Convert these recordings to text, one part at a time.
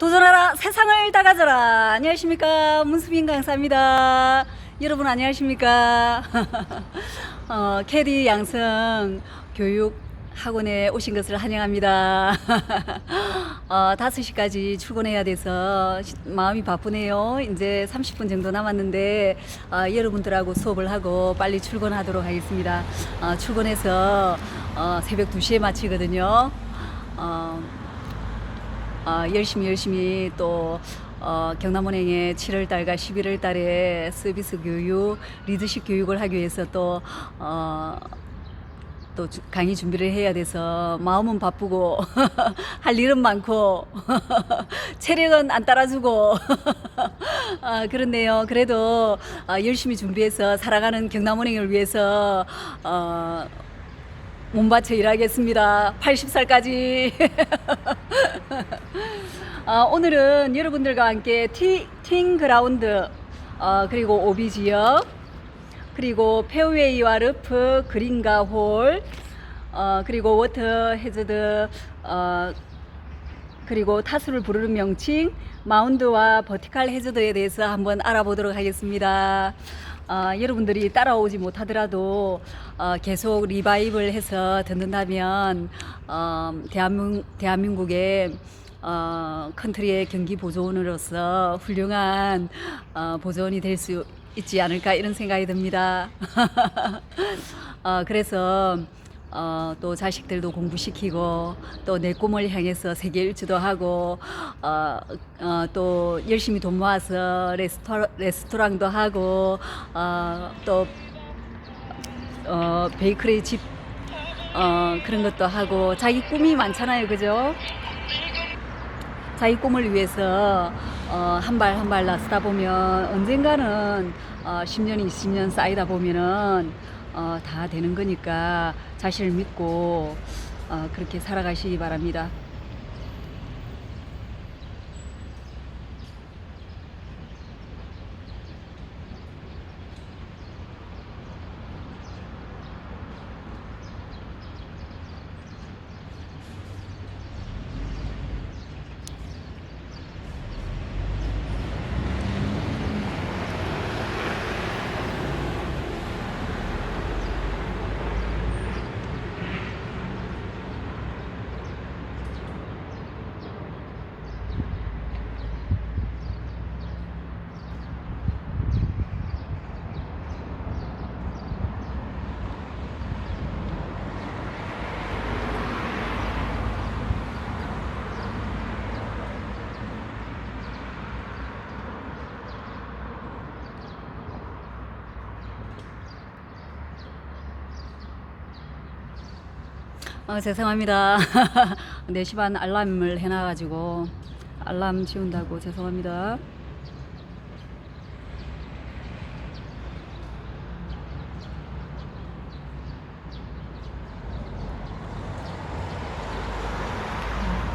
도전하라 세상을 다 가져라. 안녕하십니까? 문수빈 강사입니다. 여러분 안녕하십니까? 어, 캐디 양성 교육 학원에 오신 것을 환영합니다. 어, 5시까지 출근해야 돼서 시- 마음이 바쁘네요. 이제 30분 정도 남았는데 어, 여러분들하고 수업을 하고 빨리 출근하도록 하겠습니다. 어, 출근해서 어, 새벽 2시에 마치거든요. 어, 어, 열심히 열심히 또 어, 경남은행의 7월 달과 11월 달에 서비스 교육, 리더십 교육을 하기 위해서 또 어, 또 주- 강의 준비를 해야 돼서 마음은 바쁘고 할 일은 많고 체력은 안 따라주고 아, 그렇네요. 그래도 아, 열심히 준비해서 살아가는 경남은행을 위해서 어, 몸 바쳐 일하겠습니다. 80살까지. 어, 오늘은 여러분들과 함께 티, 팅 그라운드, 어, 그리고 오비 지역, 그리고 페어웨이와 러프, 그린과 홀, 어, 그리고 워터 해저드, 어, 그리고 타수를 부르는 명칭, 마운드와 버티칼 해저드에 대해서 한번 알아보도록 하겠습니다. 어, 여러분들이 따라오지 못하더라도 어, 계속 리바이벌 해서 듣는다면 어, 대한민, 대한민국의 어, 컨트리의 경기 보조원으로서 훌륭한 어, 보조원이 될 수 있지 않을까 이런 생각이 듭니다. 어, 그래서 어, 또 자식들도 공부시키고 또 내 꿈을 향해서 세계 일주도 하고 어, 어, 또 열심히 돈 모아서 레스토, 레스토랑도 하고 어, 또 어, 베이커리 집 어, 그런 것도 하고 자기 꿈이 많잖아요 그죠? 자기 꿈을 위해서 어, 한 발 한 발 나서다 보면 언젠가는 어, 10년, 20년 쌓이다 보면은 어, 다 되는 거니까 자신을 믿고 어, 그렇게 살아가시기 바랍니다. 어, 죄송합니다. 4시 반 알람을 해놔가지고 알람 지운다고 죄송합니다.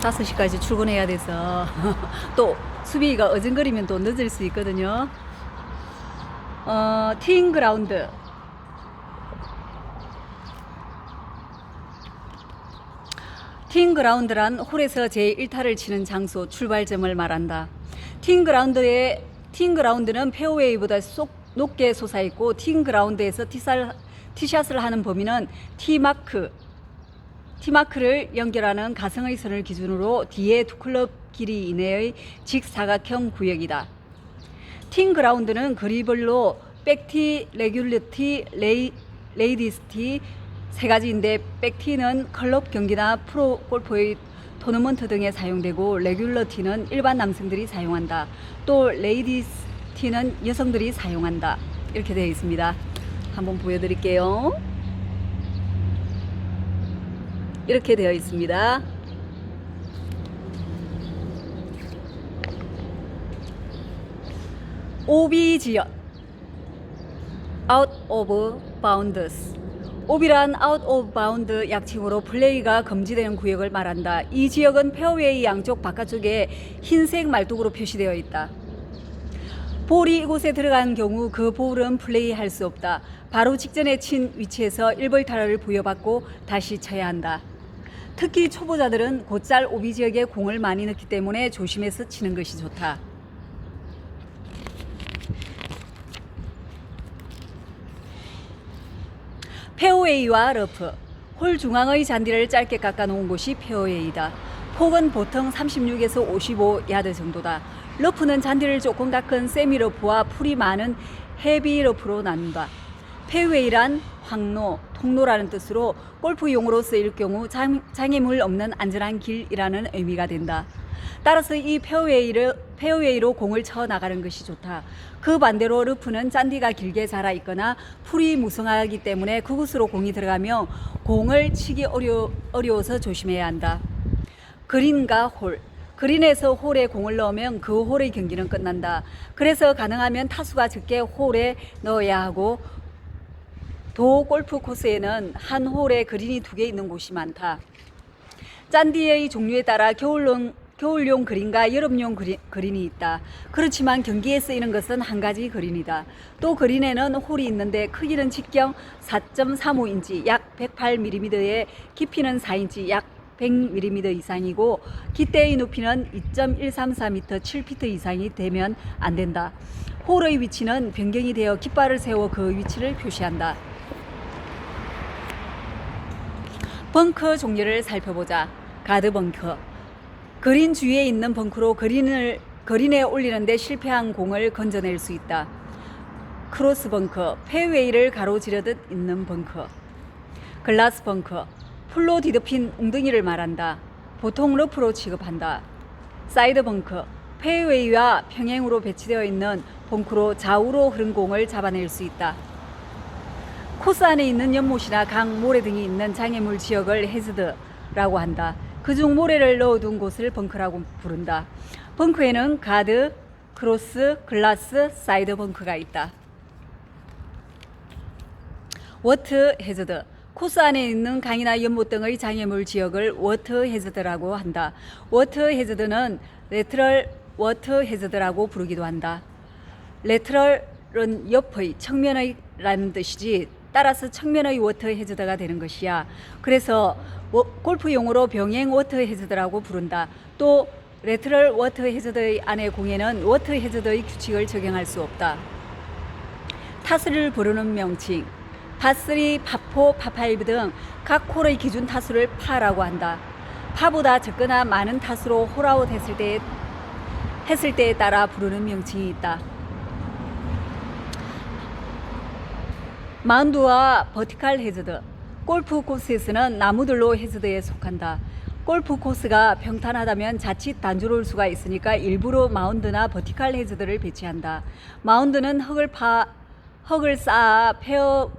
다섯 시까지 출근해야 돼서 또 수비가 어정거리면 또 늦을 수 있거든요. 어, 티잉 그라운드. 팅 그라운드란 홀에서 제1타를 치는 장소 출발점을 말한다. 팅 그라운드의 팅 그라운드는 페어웨이보다 쏙 높게 솟아 있고 팅 그라운드에서 티살, 티샷을 하는 범위는 티마크 티마크를 연결하는 가성의 선을 기준으로 뒤에 두 클럽 길이 이내의 직사각형 구역이다. 팀 그라운드는 거리별로 백티, 레귤러티, 레이, 레이디스티 세 가지인데 백티는 클럽 경기나 프로 골프의 토너먼트 등에 사용되고 레귤러 티는 일반 남성들이 사용한다. 또 레이디스 티는 여성들이 사용한다. 이렇게 되어 있습니다. 한번 보여드릴게요. 이렇게 되어 있습니다. 오비 지역 out of bounds 오비란 out of bound 약칭으로 플레이가 금지되는 구역을 말한다. 이 지역은 페어웨이 양쪽 바깥쪽에 흰색 말뚝으로 표시되어 있다. 볼이 이곳에 들어간 경우 그 볼은 플레이할 수 없다. 바로 직전에 친 위치에서 1벌 타를 부여받고 다시 쳐야 한다. 특히 초보자들은 곧잘 오비 지역에 공을 많이 넣기 때문에 조심해서 치는 것이 좋다. 페어웨이와 러프, 홀 중앙의 잔디를 짧게 깎아 놓은 곳이 페어웨이다. 폭은 보통 36에서 55 야드 정도다. 러프는 잔디를 조금 깎은 세미 러프와 풀이 많은 헤비 러프로 나눈다. 페어웨이란 황로, 통로라는 뜻으로 골프용으로 쓰일 경우 장, 장애물 없는 안전한 길이라는 의미가 된다. 따라서 이 페어웨이를, 페어웨이로 공을 쳐 나가는 것이 좋다. 그 반대로 러프는 잔디가 길게 자라 있거나 풀이 무성하기 때문에 그곳으로 공이 들어가며 공을 치기 어려, 어려워서 조심해야 한다. 그린과 홀. 그린에서 홀에 공을 넣으면 그 홀의 경기는 끝난다. 그래서 가능하면 타수가 적게 홀에 넣어야 하고 도 골프 코스에는 한 홀에 그린이 두 개 있는 곳이 많다. 짠디의 종류에 따라 겨울용, 겨울용 그린과 여름용 그린, 그린이 있다. 그렇지만 경기에 쓰이는 것은 한 가지 그린이다. 또 그린에는 홀이 있는데 크기는 직경 4.35인치 약 108mm에 깊이는 4인치 약 100mm 이상이고 기대의 높이는 2.134m 7피트 이상이 되면 안 된다. 홀의 위치는 변경이 되어 깃발을 세워 그 위치를 표시한다. 벙커 종류를 살펴보자. 가드 벙커. 그린 주위에 있는 벙커로 그린을 그린에 올리는데 실패한 공을 건져낼 수 있다. 크로스 벙커, 페웨이를 가로지르듯 있는 벙커. 글라스 벙커, 풀로 뒤덮인 웅덩이를 말한다. 보통 러프로 취급한다. 사이드 벙커, 페웨이와 평행으로 배치되어 있는 벙커로 좌우로 흐른 공을 잡아낼 수 있다. 코스 안에 있는 연못이나 강, 모래 등이 있는 장애물 지역을 해즈드라고 한다. 그중 모래를 넣어둔 곳을 벙커라고 부른다. 벙커에는 가드, 크로스, 글라스, 사이드 벙커가 있다. 워터 해저드 코스 안에 있는 강이나 연못 등의 장애물 지역을 워터 해저드라고 한다. 워터 해저드는 레트럴 워터 해저드라고 부르기도 한다. 레트럴은 옆의 측면의 라는 뜻이지 따라서 측면의 워터 해저드가 되는 것이야. 그래서 워- 골프 용어로 병행 워터 해저드라고 부른다. 또 레트럴 워터 해저드의 안에 공에는 워터 해저드의 규칙을 적용할 수 없다. 타수를 부르는 명칭 파3, 파4, 파5 등 각 홀의 기준 타수를 파라고 한다. 파보다 적거나 많은 타수로 홀아웃 했을 때 했을 때에 따라 부르는 명칭이 있다. 마운드와 버티칼 해저드 골프 코스에서는 나무들로 해저드에 속한다. 골프 코스가 평탄하다면 자칫 단조로울 수가 있으니까 일부러 마운드나 버티칼 해저드를 배치한다. 마운드는 흙을 파 흙을 쌓아 페어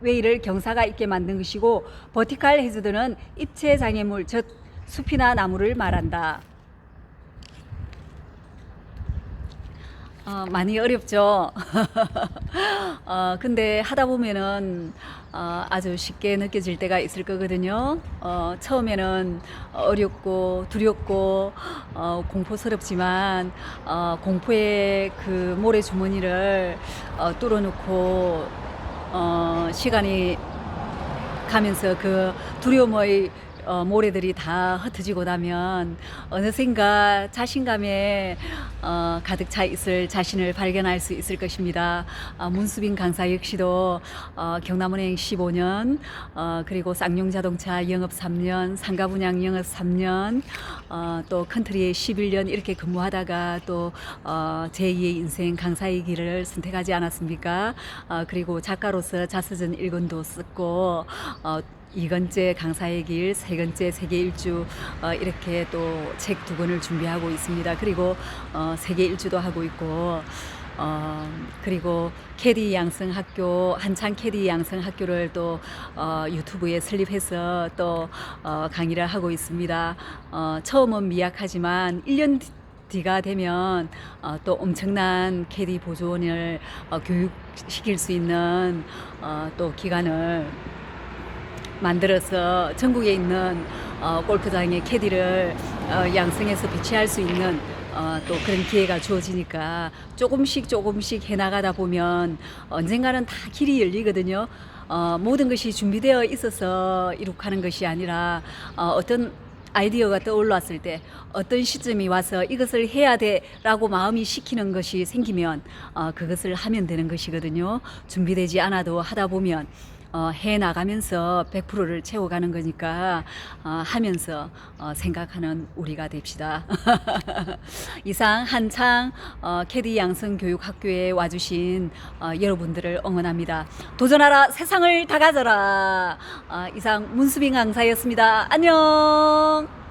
웨이를 경사가 있게 만든 것이고 버티칼 해저드는 입체 장애물 즉 숲이나 나무를 말한다. 어, 많이 어렵죠. 어, 근데 하다 보면은 어, 아주 쉽게 느껴질 때가 있을 거거든요. 어, 처음에는 어렵고 두렵고 어, 공포스럽지만 어, 공포의 그 모래 주머니를 어, 뚫어놓고 어, 시간이 가면서 그 두려움의 어, 모래들이 다 흩어지고 나면 어느샌가 자신감에 어, 가득 차 있을 자신을 발견할 수 있을 것입니다. 어, 문수빈 강사 역시도 어, 경남은행 15년, 어, 그리고 쌍용 자동차 영업 3년, 상가 분양 영업 3년, 어, 또 컨트리에 11년 이렇게 근무하다가 또 어, 제2의 인생 강사의 길을 선택하지 않았습니까? 어, 그리고 작가로서 자서전 1권도 썼고 어, 이건째 강사의 길, 세 번째 세계 일주 어, 이렇게 또 책 두 권을 준비하고 있습니다. 그리고 어, 세계 일주도 하고 있고 어, 그리고 캐디 양성 학교 한창 캐디 양성 학교를 또 어, 유튜브에 설립해서 또 어, 강의를 하고 있습니다. 어, 처음은 미약하지만 1년 뒤- 뒤가 되면 어, 또 엄청난 캐디 보조원을 어, 교육시킬 수 있는 어, 또 기관을 만들어서 전국에 있는 어, 골프장의 캐디를 어, 양성해서 배치할 수 있는 어, 또 그런 기회가 주어지니까 조금씩 조금씩 해나가다 보면 언젠가는 다 길이 열리거든요. 어, 모든 것이 준비되어 있어서 이룩하는 것이 아니라 어, 어떤 아이디어가 떠올랐을 때 어떤 시점이 와서 이것을 해야 돼라고 마음이 시키는 것이 생기면 어, 그것을 하면 되는 것이거든요. 준비되지 않아도 하다 보면 어, 해 나가면서 100%를 채워가는 거니까 어, 하면서 어, 생각하는 우리가 됩시다. 이상 한창 어, 캐디 양성 교육 학교에 와주신 어, 여러분들을 응원합니다. 도전하라 세상을 다 가져라. 어, 이상 문수빈 강사였습니다. 안녕.